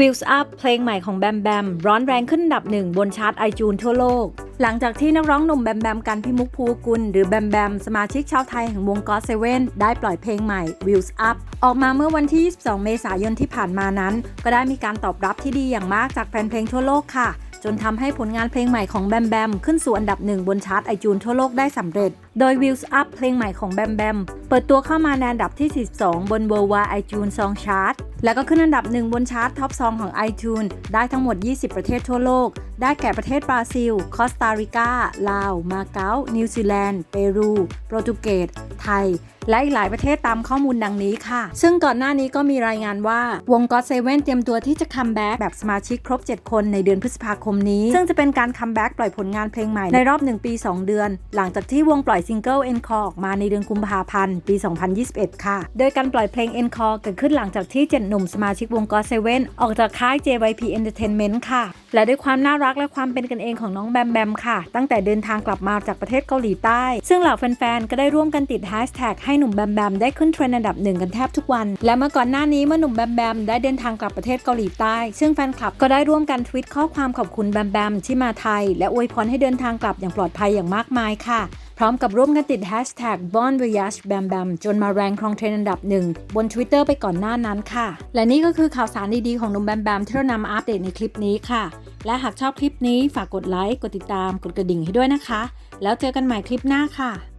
Wheels Up เพลงใหม่ของแบมแบมร้อนแรงขึ้นดับหนึ่งบนชาร์ตไอจูนทั่วโลก หลังจากที่นักร้องหนุ่มแบมแบมกันพิมุกภูกุล หรือแบมแบมสมาชิกชาวไทยแห่งวงก็เซเว่นได้ปล่อยเพลงใหม่ Wheels Up ออกมาเมื่อวันที่ 22 เมษายนที่ผ่านมานั้น ก็ได้มีการตอบรับที่ดีอย่างมากจากแฟนเพลงทั่วโลกค่ะจนทำให้ผลงานเพลงใหม่ของแบมแบมขึ้นสู่อันดับหนึ่งบนชาร์ตไอจูนทั่วโลกได้สำเร็จ โดย Wheels Up เพลงใหม่ของแบมแบมเปิดตัวเข้ามาในอันดับที่ 42 บน Worldwide iTunes Song Chart แล้วก็ขึ้นอันดับหนึ่งบนชาร์ตท็อปซองของ iTunes ได้ทั้งหมด 20 ประเทศทั่วโลก ได้แก่ประเทศบราซิล คอสตาริกา ลาว มาเก๊า นิวซีแลนด์ เปรู โปรตุเกส ไทย และอีกหลายประเทศตามข้อมูลดังนี้ค่ะ ซึ่งก่อนหน้านี้ก็มีรายงานว่าวงก็เซเว่นเตรียมตัวที่จะคัมแบ็กแบบสมาชิกครบ 7 คนในเดือนพฤษภาคมนี้ ซึ่งจะเป็นการคัมแบ็กปล่อยผลงานเพลงใหม่ในรอบ 1 ปี 2 เดือน หลังจากที่วงปล่อยซิงเกิล Encore ออกมาในเดือนกุมภาพันธ์ ปี 2021 ค่ะ โดยการปล่อยเพลง Encore เกิดขึ้นหลังจากที่ 7 หนุ่มสมาชิกวงก็เซเว่นออกจากค่าย JYP Entertainment ค่ะ และด้วยความน่ารักและความเป็นกันเองของน้องแบมแบมค่ะ ตั้งแต่เดินทางกลับมาจากประเทศเกาหลีใต้ ซึ่งเหล่าแฟนๆ ก็ได้ร่วมกันติดแฮชแท็กให้หนุ่มแบมแบมได้ขึ้นเทรนด์อันดับหนึ่งกันแทบทุกวัน และเมื่อก่อนหน้านี้เมื่อหนุ่มแบมแบมได้เดินทางกลับประเทศเกาหลีใต้ ซึ่งแฟนคลับก็ได้ร่วมกันทวิตข้อความขอบคุณแบมแบมที่มาไทย และอวยพรให้เดินทางกลับอย่างปลอดภัยอย่างมากมายค่ะ ร้อมกับร่วมกันติด hashtag Bon Voyage Bam Bam จนมาแรงครองเทรนด์อันดับหนึ่งบน Twitter ไปก่อนหน้านั้นค่ะ และนี่ก็คือข่าวสารดีๆ ของหนุ่มแบมแบมที่เรานำมาอัปเดตในคลิปนี้ค่ะ และหากชอบคลิปนี้ฝากกดไลค์ กดติดตาม กดกระดิ่งให้ด้วยนะคะ แล้วเจอกันใหม่คลิปหน้าค่ะ